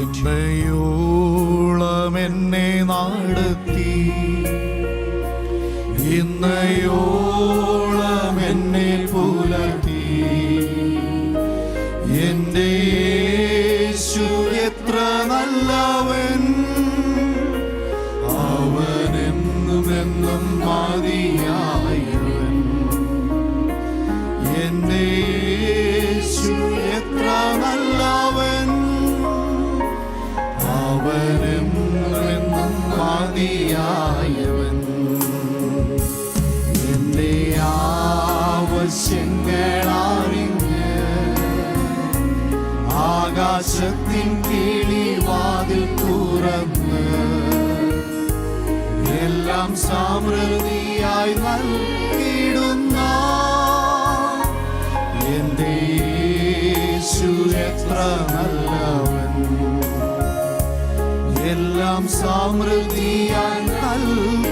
ഇന്നയോളം എന്നെ നടത്തി. ഇന്നയോളം എന്നെ പുലർത്തി. എന്റെ യേശു എത്ര നല്ലവൻ. അവനെന്നും എന്നും മതിയാ രഹസ്യങ്ങൾ അറിഞ്ഞ് ആകാശത്തിൻ കിളിവാതിൽ തുറന്ന്. എല്ലാം സമൃദ്ധിയായി നൽകിയിടുന്ന എന്റെ യേശു എത്ര നല്ലവൻ. എല്ലാം സമൃദ്ധിയായി നൽകി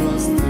trust.